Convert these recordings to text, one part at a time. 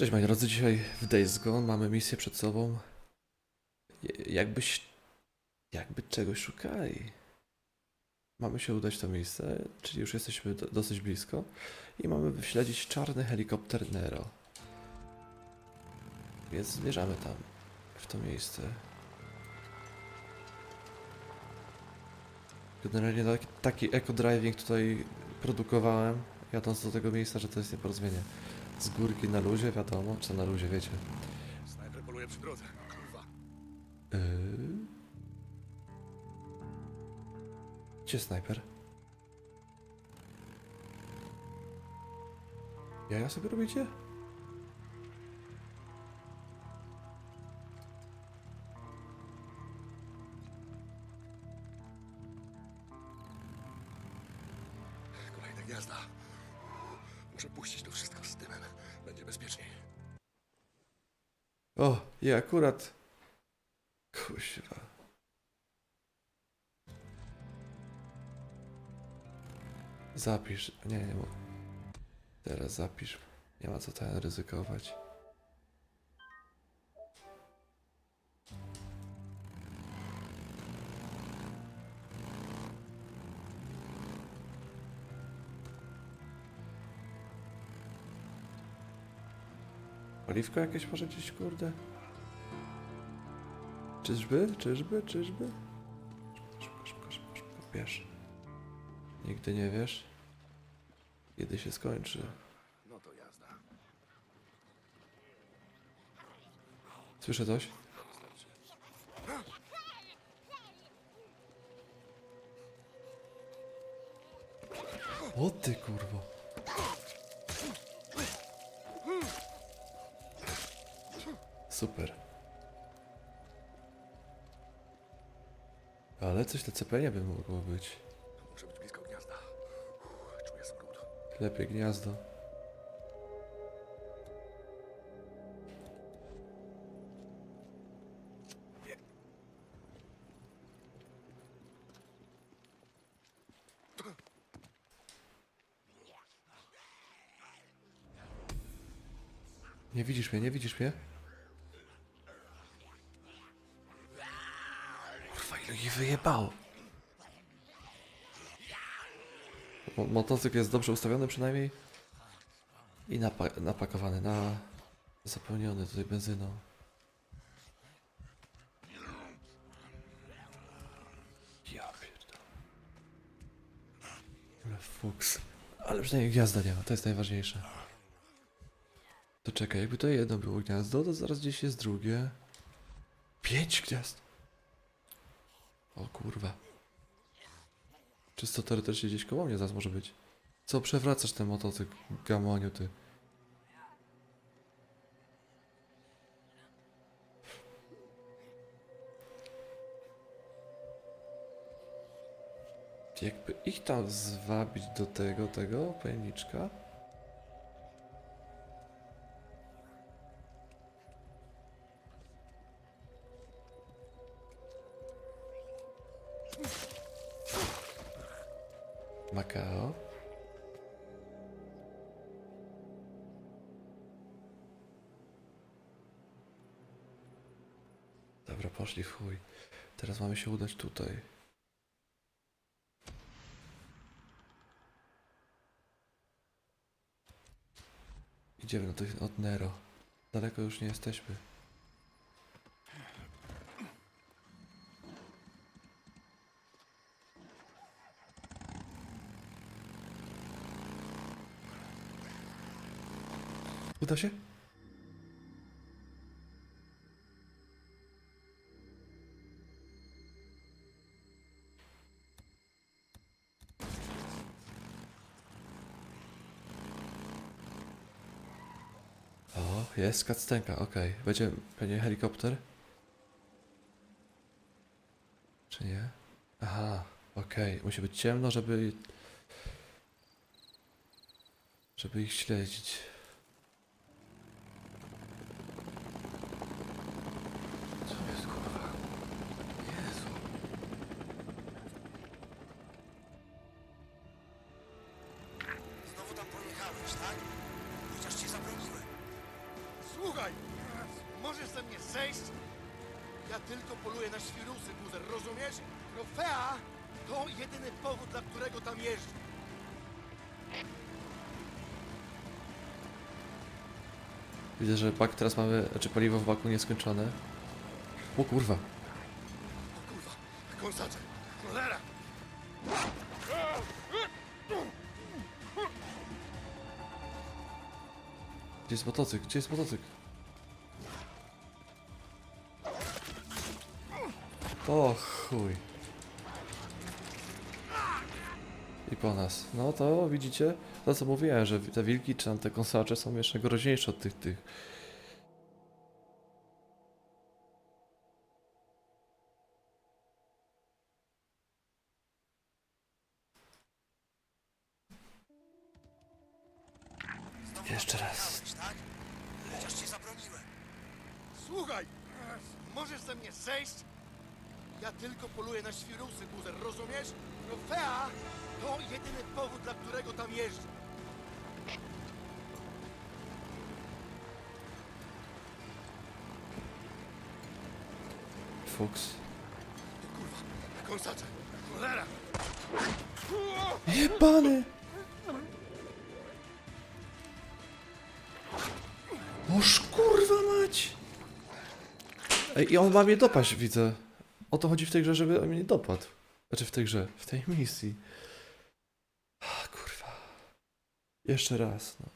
Cześć moi drodzy, dzisiaj w Days Gone mamy misję przed sobą. Jakbyś... Jakby czegoś szukali. Mamy się udać w to miejsce, czyli już jesteśmy do, dosyć blisko i mamy wyśledzić czarny helikopter Nero. Więc zmierzamy tam, w to miejsce. Generalnie taki, taki eco-driving tutaj produkowałem, jadąc do tego miejsca, że to jest nieporozumienie. Z górki na luzie, wiadomo, czy na luzie, wiecie. Snajper poluje przy drodze. Kurwa. Yy... Gdzie snajper? Ja ja sobie robicie? Kolejna gniazda. Muszę puścić to wszystko z dymem. Będzie bezpieczniej. O, i akurat. Kuźwa. Zapisz. Nie, nie mów. Teraz zapisz. Nie ma co ten ryzykować. Oliwko jakieś może gdzieś, kurde? Czyżby? Czyżby? Czyżby? Szybko, szybko, szybko, szybko, bierz. Nigdy nie wiesz, kiedy się skończy. No to jazda. Słyszę coś? O ty kurwo. Super. Ale coś na cepenie by mogło być. Muszę być blisko gniazda. Uff, Czuję smród. Lepiej gniazdo. Nie widzisz mnie, nie widzisz mnie? Ich wyjebało. Mo- Motocykl jest dobrze ustawiony przynajmniej. I napa- napakowany, na... zapełniony tutaj benzyną. Ja pierdolę. Ale fuks. Ale przynajmniej gniazda nie ma, to jest najważniejsze. To czekaj, jakby to jedno było gniazdo, to zaraz gdzieś jest drugie. Pięć gniazd! O kurwa. Czysto teoretycznie gdzieś koło mnie zaraz może być. Co przewracasz ten motocykl, gamoniu ty? Jakby ich tam zwabić do tego, tego pojemniczka? Makao. Dobra, poszli w chuj. Teraz mamy się udać tutaj. Idziemy no to od Nero. Daleko już nie jesteśmy. Uda się? O, jest kactenka, okej. Będzie, będzie helikopter? Czy nie? Aha, okej. Musi być ciemno, żeby... Żeby ich śledzić. Że bak teraz mamy, znaczy paliwo w baku nieskończone. O kurwa. Kurwa! Gdzie jest motocykl? Gdzie jest motocykl? O chuj. I po nas. No to widzicie, to co mówiłem, że te wilki czy tam te kąsacze są jeszcze groźniejsze od tych tych. Fuks. Jebany! Oż kurwa mać! Ej, i on ma mnie dopaść, widzę. O to chodzi w tej grze, żeby on mnie nie dopadł. Znaczy w tej grze, w tej misji. A, kurwa. Jeszcze raz, no.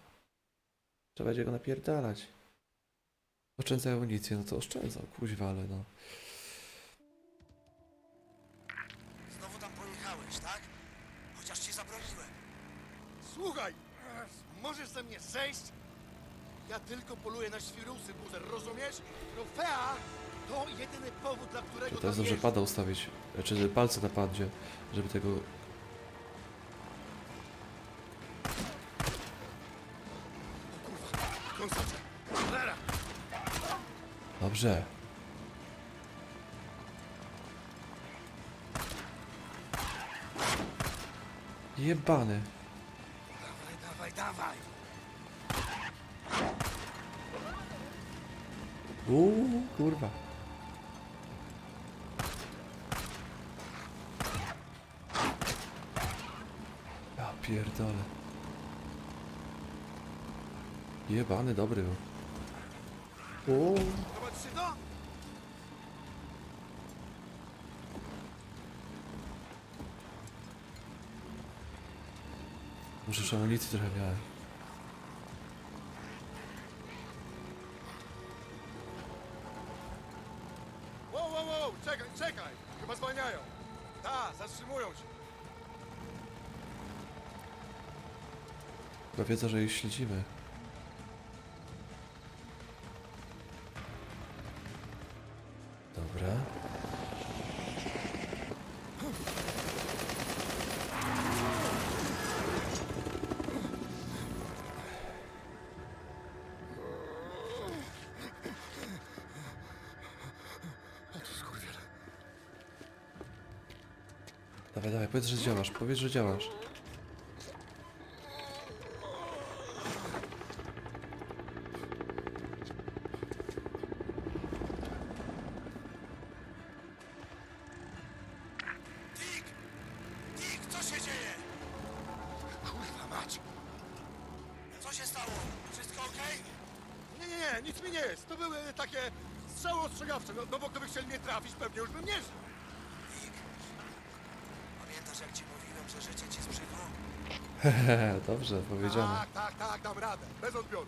Trzeba będzie go napierdalać. Oszczędzaj amunicję, no to oszczędzał, kuźwa, ale no. Słuchaj, możesz ze mnie zejść? Ja tylko poluję na świrusy, buzer, rozumiesz? Trofea to jedyny powód, dla którego Teraz dobrze pada ustawić, czy palce na padzie, żeby tego... Dobrze. Jebany. Dawaj! Uuu, kurwa. Ja pierdolę. Jebany, dobry był. Uuu. Może już amunicji trochę miałem. Wow, wow, wow, czekaj, czekaj! Chyba zwalniają. Ta, zatrzymują się. Chyba wiedzą, że ich śledzimy. Dawaj, dawaj, powiedz, że działasz, powiedz, że działasz. Dobrze, powiedziane. Tak, tak, tak, dam radę. Bez odbioru.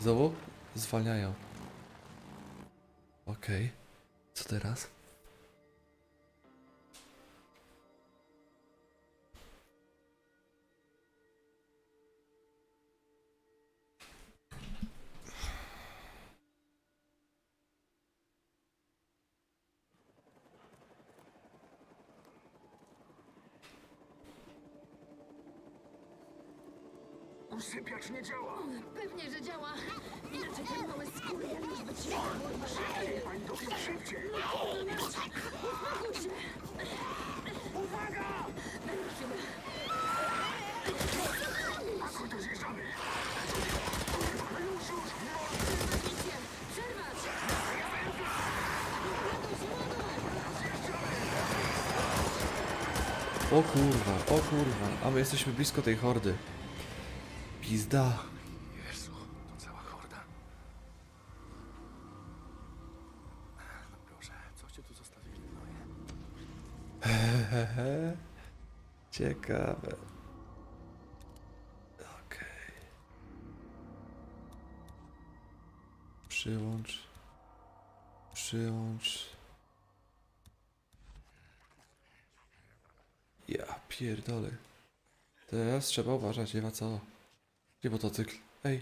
Znowu? Zwalniają. Okej. Co teraz? O kurwa, o kurwa, a my jesteśmy blisko tej hordy. Pizda. Jezu, to cała horda. No proszę, coście tu zostawili? No nie? Hehe. Ciekawe. Okej. Przyłącz. Przyłącz. Ja pierdolę. Teraz trzeba uważać, nie ma co. Gdzie motocykl? Ej.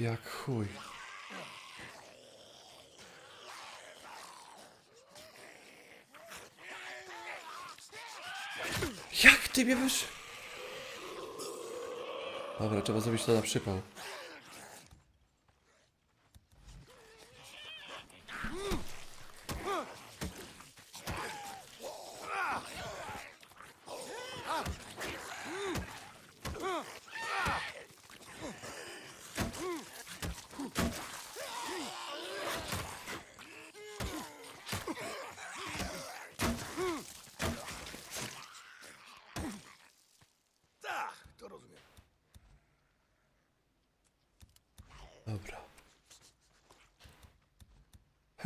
Jak chuj. Jak ty mnie wiesz? Dobra, trzeba zrobić to na przypał. Tak, to rozumiem. Dobra.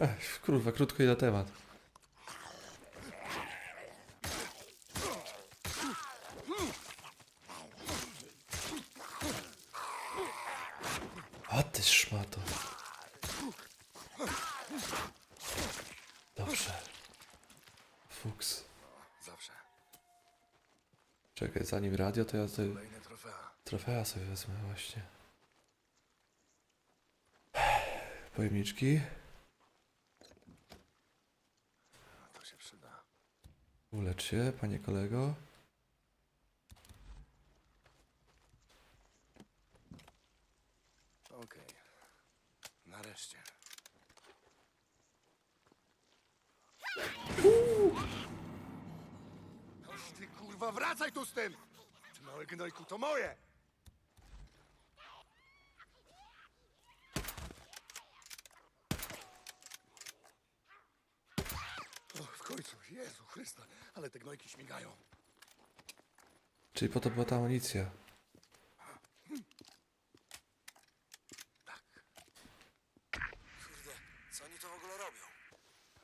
Heh, kurwa, krótko i na temat. A ty szmato. Dobrze. Fuks. Zawsze. Czekaj, zanim radio, to ja Kolejne trofea. trofea sobie wezmę właśnie. Pojemniczki. To się przyda. Ulecz się, panie kolego. Okej. Nareszcie. Oż ty kurwa, wracaj tu z tym! Ty mały gnojku, to moje! O, w końcu, Jezu Chrysta, ale te gnojki śmigają. Czyli po to była ta amunicja. Kurde, co oni to w ogóle robią?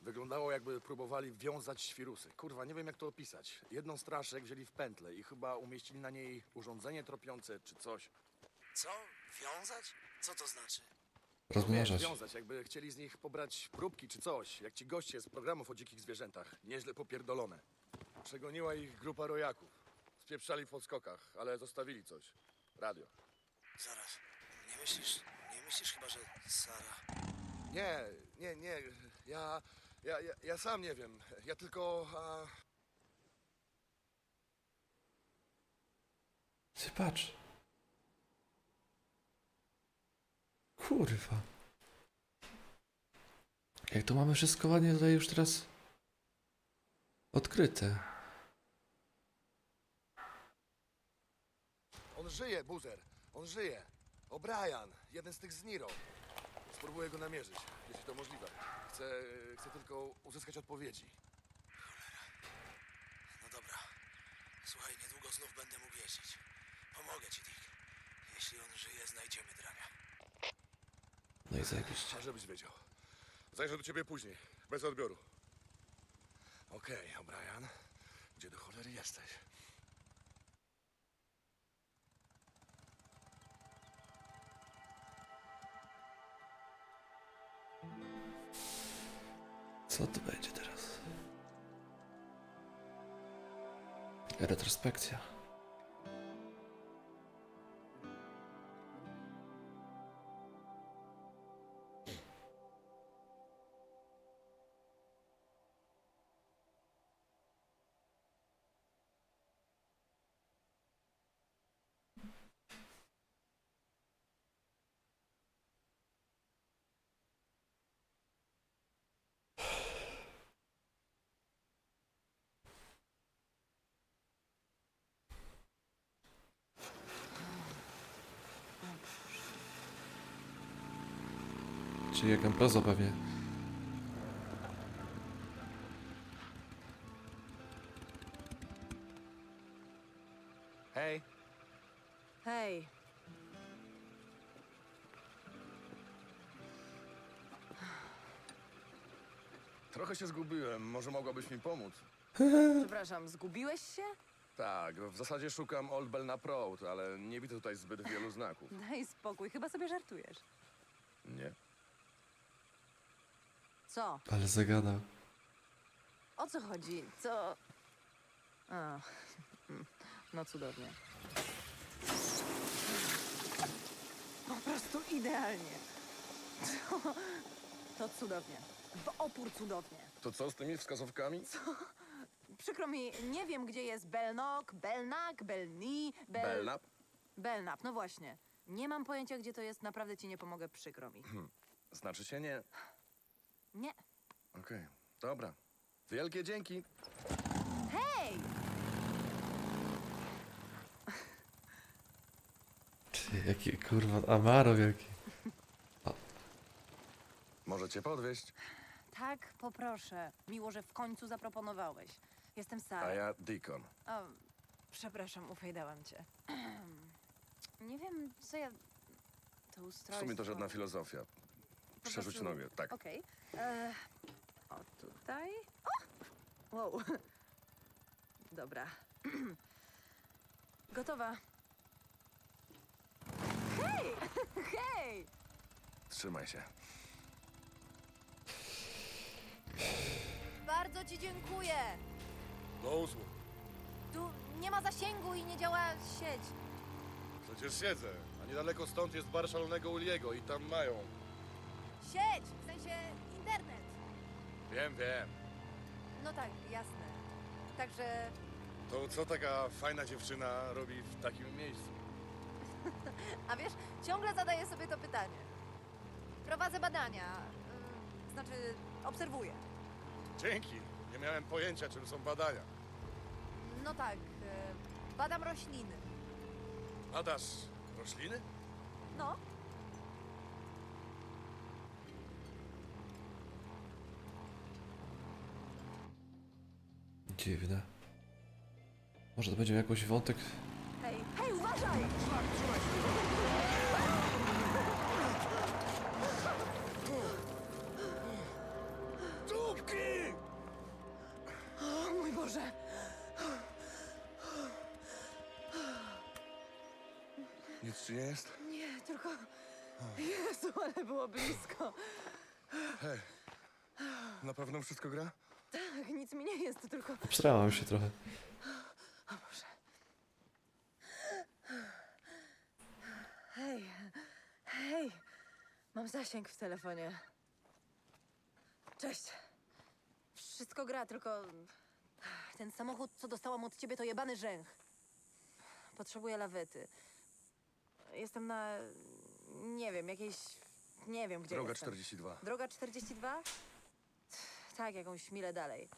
Wyglądało jakby próbowali wiązać świrusy. Kurwa, nie wiem jak to opisać. Jedną straszek wzięli w pętlę i chyba umieścili na niej urządzenie tropiące czy coś. Co? Wiązać? Co to znaczy? Rozmnażać. wiązać, jakby chcieli z nich pobrać próbki czy coś, jak ci goście z programów o dzikich zwierzętach. Nieźle popierdolone. Przegoniła ich grupa rojaków. Spieprzali w podskokach, ale zostawili coś. Radio. Zaraz. Nie myślisz, nie myślisz chyba, że Sara... Nie, nie, nie. Ja, ja, ja, ja sam nie wiem. Ja tylko... A... Ty patrz. Kurwa. Jak to mamy wszystko ładnie tutaj już teraz odkryte. On żyje, Buzer. On żyje. O'Brien, jeden z tych z Niro. Spróbuję go namierzyć, jeśli to możliwe. Chcę, chcę tylko uzyskać odpowiedzi. No dobra. Słuchaj, niedługo znów będę mógł jeździć. Pomogę ci, Dick. Jeśli on żyje, znajdziemy drania. No i zajebiście. A żebyś wiedział. Zajrzę do ciebie później, bez odbioru. Okej, O'Brien. Gdzie do cholery jesteś? Co to będzie teraz? Retrospekcja. Jak Amprozo pewnie. Hej. Hej, Trochę się zgubiłem. Może mogłabyś mi pomóc? przepraszam, zgubiłeś się? Tak, w zasadzie szukam Old Belknap Road, ale nie widzę tutaj zbyt wielu znaków. Daj spokój, chyba sobie żartujesz. Nie. Co? Ale zagadał. O co chodzi? Co? A, no cudownie. Po prostu idealnie. To, to cudownie. W opór cudownie. To co z tymi wskazówkami? Przykro mi, nie wiem gdzie jest Belnok, Belnak, Belni, Bel... Belknap? Belnap, no właśnie. Nie mam pojęcia gdzie to jest, naprawdę ci nie pomogę, przykro mi. Znaczy się nie. Nie. Okej, dobra. Wielkie dzięki. Hej! Ty, jaki kurwa Amaro wielki. Może cię podwieźć, Tak, poproszę. Miło, że w końcu zaproponowałeś. Jestem Sara. a ja Deacon. O, przepraszam, ufajdałam cię. Nie wiem, co ja... To W ustrojstwo... sumie to żadna filozofia. Po Przerzuć prostu- nogę, tak. Okej. E, O, tutaj... O! Wow. Dobra. Gotowa. Hej! Hej! Trzymaj się. Bardzo ci dziękuję. Do usług. Tu nie ma zasięgu i nie działa sieć. Przecież siedzę. A niedaleko stąd jest bar szalonego Uliego i tam mają. Sieć! Wiem, wiem. No tak, jasne. Także To co taka fajna dziewczyna robi w takim miejscu? A wiesz, ciągle zadaję sobie to pytanie. Prowadzę badania, y, znaczy obserwuję. Dzięki. Nie miałem pojęcia, czym są badania. No tak, y, badam rośliny. Badasz rośliny? No, Dziwne. Może to będzie jakoś wątek. hej, hej, uważaj! Dupki! O mój Boże! Nic ci nie jest? Nie, tylko... Jezu, ale było blisko. Hej. Na pewno wszystko gra? Tak, nic mi nie jest, tylko... Obsrałam się trochę. O Boże. Hej, hej, mam zasięg w telefonie. Cześć. Wszystko gra, tylko ten samochód, co dostałam od ciebie, to jebany rzęch. Potrzebuję lawety. Jestem na, nie wiem, jakiejś, nie wiem gdzie Droga jestem. 42. Droga 42? Tak, jakąś milę dalej.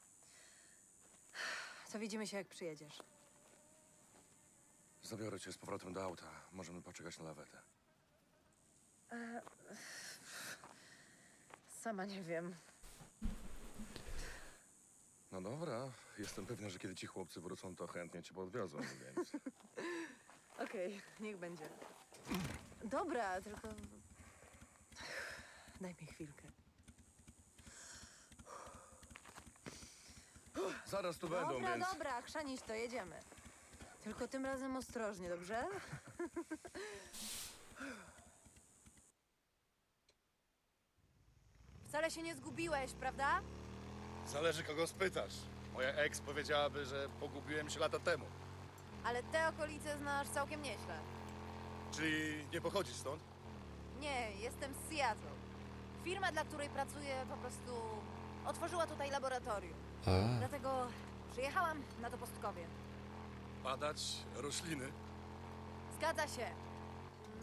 To widzimy się, jak przyjedziesz. Zabiorę cię z powrotem do auta. Możemy poczekać na lawetę. Sama nie wiem. No dobra. Jestem pewny, że kiedy ci chłopcy wrócą, to chętnie cię podwiozą, więc... Okej, niech będzie. Dobra, tylko. Daj mi chwilkę. Zaraz tu będą, dobra, więc... dobra, chrzanić to, jedziemy. Tylko tym razem ostrożnie, dobrze? Wcale się nie zgubiłeś, prawda? Zależy kogo spytasz. Moja ex powiedziałaby, że pogubiłem się lata temu. Ale te okolice znasz całkiem nieźle. Czyli nie pochodzisz stąd? Nie, jestem z Seattle. Firma, dla której pracuję, po prostu otworzyła tutaj laboratorium. A, Dlatego przyjechałam na to postkowie. Badać rośliny? Zgadza się.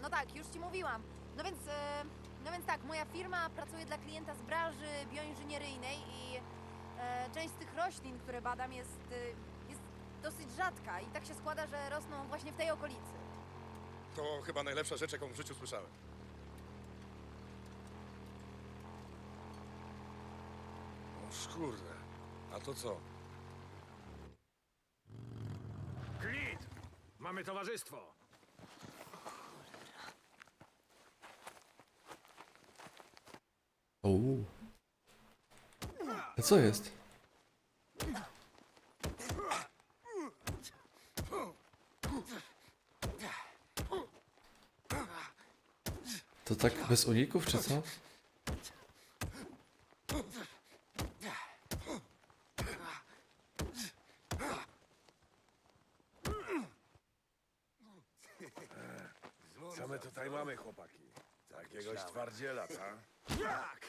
No tak, już ci mówiłam. No więc, e, no więc tak, moja firma pracuje dla klienta z branży bioinżynieryjnej i e, część z tych roślin, które badam, jest, e, jest dosyć rzadka i tak się składa, że rosną właśnie w tej okolicy. To chyba najlepsza rzecz, jaką w życiu słyszałem. Kurde, a to co? Clint! Mamy towarzystwo. Uuu. A co jest? To tak bez uników, czy? Co my tutaj mamy, chłopaki? Jakiegoś twardziela, tak? Tak!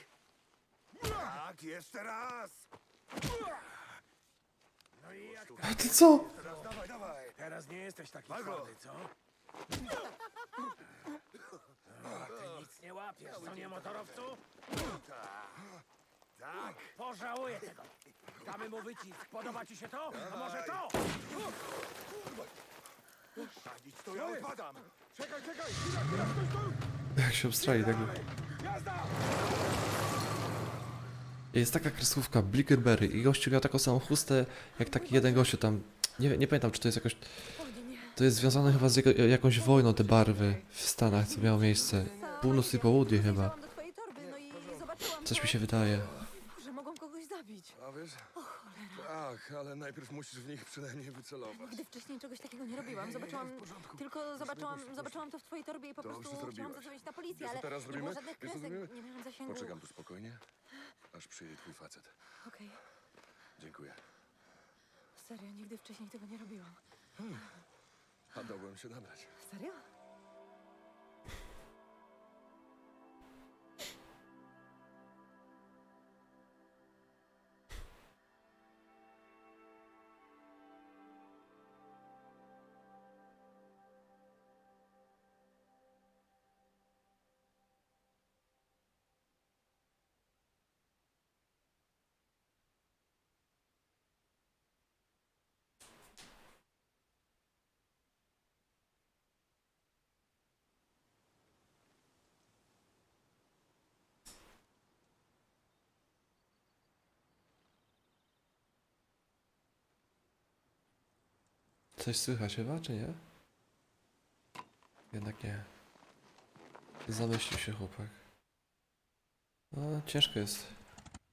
Tak, jeszcze raz! No i jak A ty co? teraz? Dawaj, dawaj! Teraz nie jesteś taki twardy, co? A, ty nic nie łapiesz, co nie, motorowcu? Tak. Pożałuję tego. Damy mu wycisk. Podoba ci się to? A może to? Sadzić to ja odpadam. Czekaj, czekaj! Chwila, chwila, stój, stój! Jak się obstrali tego. Jazda! Jest taka kreskówka Blickerberry i gościu miał taką samą chustę jak taki jeden gościu tam. Nie, nie pamiętam, czy to jest jakoś. To jest związane chyba z jego, jakąś wojną te barwy w Stanach, co miało miejsce. Północ i południe chyba. Coś mi się wydaje. że mogą kogoś zabić. A wiesz? Tak, ale najpierw musisz w nich przynajmniej wycelować. Nigdy wcześniej czegoś takiego nie robiłam. Zobaczyłam, tylko zobaczyłam, zobaczyłam to w twojej torbie i po Dobrze prostu chciałam zadzwonić na policję, Wiesz, co ale teraz nie było żadnych Wiesz, co kresek, zrobimy? nie miałam zasięgu. Poczekam tu spokojnie, aż przyjedzie twój facet. Okej, Dziękuję. serio, nigdy wcześniej tego nie robiłam. A dałbym się nabrać. Serio? Coś słychać chyba, czy nie? Jednak nie. Zamyślił się chłopak. No, ciężko jest.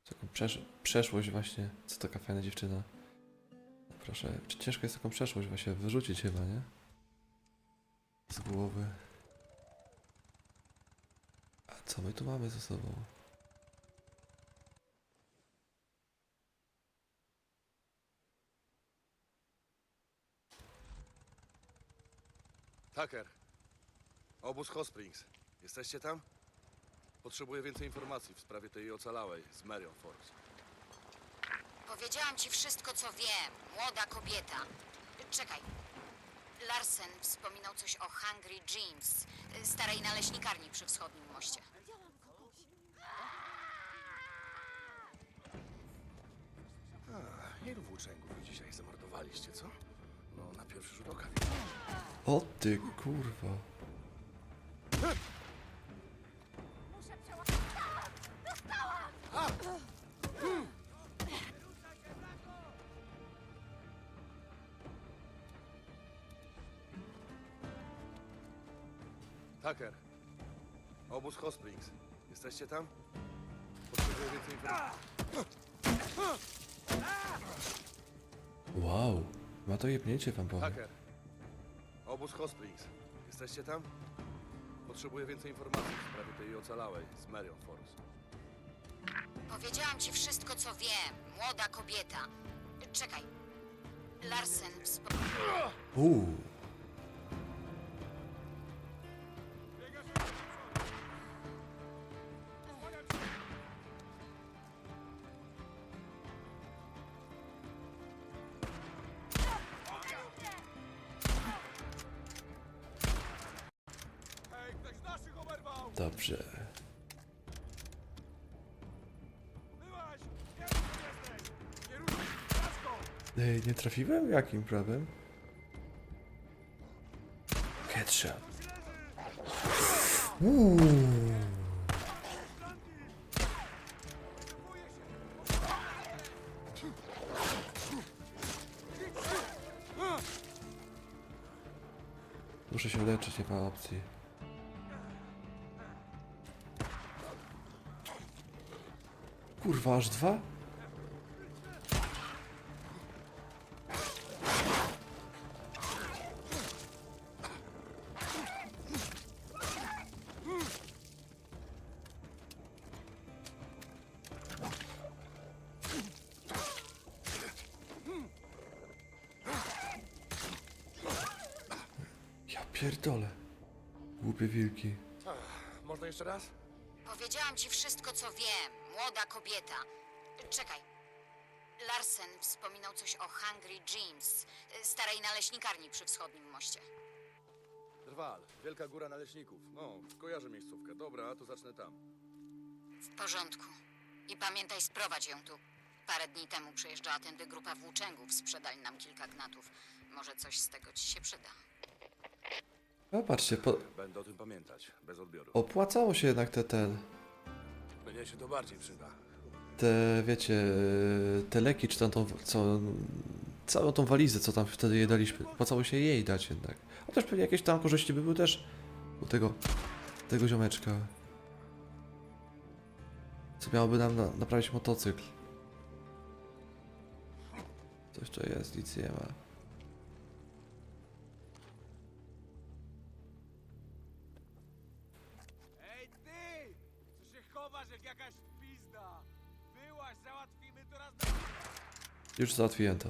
Taką przesz przeszłość właśnie. Co taka fajna dziewczyna. No proszę, czy ciężko jest taką przeszłość właśnie wyrzucić chyba, nie? Z głowy. A co my tu mamy ze sobą? Tucker. Obóz Hot Springs. Jesteście tam? Potrzebuję więcej informacji w sprawie tej ocalałej z Marion Force. Powiedziałam ci wszystko, co wiem. Młoda kobieta. Czekaj. Larsen wspominał coś o Hungry James, starej naleśnikarni przy wschodnim moście. Ilu włóczęgów dzisiaj zamordowaliście, co? Pierwszy rzut oka. O ty kurwa. Tucker. Obóz Hot Springs. Jesteście tam? Potrzebuję więcej informacji. Wow. Ma to jebnięcie wam powiem. Tucker. Obóz Hot Springs. Jesteście tam? Potrzebuję więcej informacji w sprawie tej ocalałej z Marion Force. Powiedziałam ci wszystko, co wiem. Młoda kobieta. Czekaj. Larsen wspominał... Uuu. Dobrze. Ej, nie trafiłem? Jakim prawem? Headshot. Muszę się leczyć, nie ma opcji. Kurwa, aż dwa? Ja pierdolę. Głupie wilki. Można jeszcze raz? Powiedziałam ci wszystko, co wiem. Młoda kobieta. Czekaj. Larsen wspominał coś o Hungry James, starej naleśnikarni przy wschodnim moście. Drwal, Wielka Góra Naleśników. No, kojarzę miejscówkę. Dobra, to zacznę tam. W porządku. I pamiętaj, sprowadź ją tu. Parę dni temu przyjeżdżała tędy grupa włóczęgów, sprzedali nam kilka gnatów. Może coś z tego ci się przyda. No patrzcie, po... Będę o tym pamiętać, bez odbioru. opłacało się jednak te ten... Mnie się to bardziej przyda. Te, wiecie, te leki, czy tam tą, co, całą tą walizę, co tam wtedy jej daliśmy, opłacało się jej dać jednak. Chociaż pewnie jakieś tam korzyści by były też u tego, tego ziomeczka. Co miałoby nam na, naprawić motocykl. Coś to jest, nic nie ma. Już załatwiłem to.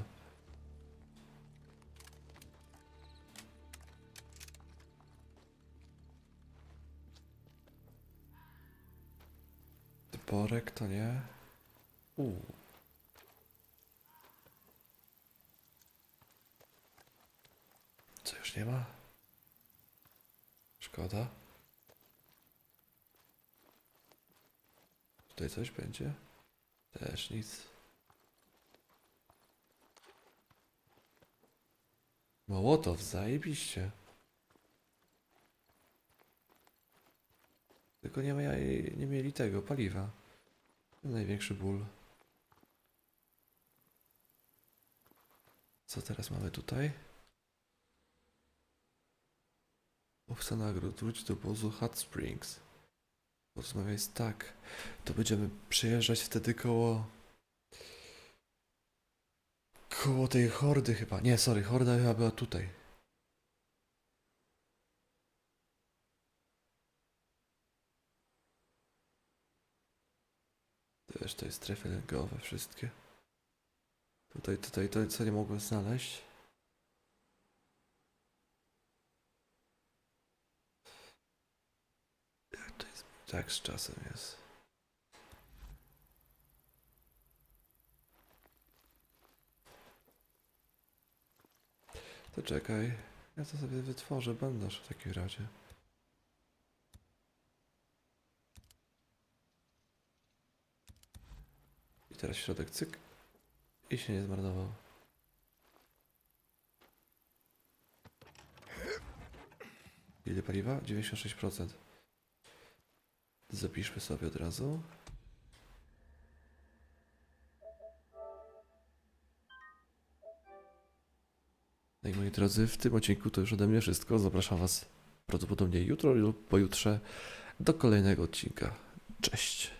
Porek to nie. Uuu. Co już nie ma? Szkoda. Tutaj coś będzie? Też nic. Mołotow, zajebiście. Tylko nie, nie mieli tego, paliwa. Największy ból. Co teraz mamy tutaj? Owca nagród, wróć do obozu Hot Springs. Porozmawiaj z tak. To będziemy przejeżdżać wtedy koło... Koło tej hordy chyba. Nie, sorry, horda chyba była tutaj. Też to jest strefy lękowe wszystkie. Tutaj, tutaj, to co nie mogłem znaleźć. Jak to jest? Tak z czasem jest. To czekaj. Ja to sobie wytworzę bandaż w takim razie. I teraz środek cyk. I się nie zmarnował. Ile paliwa? 96%. Zapiszmy sobie od razu. No i moi drodzy, w tym odcinku to już ode mnie wszystko. Zapraszam Was prawdopodobnie jutro lub pojutrze do kolejnego odcinka. Cześć!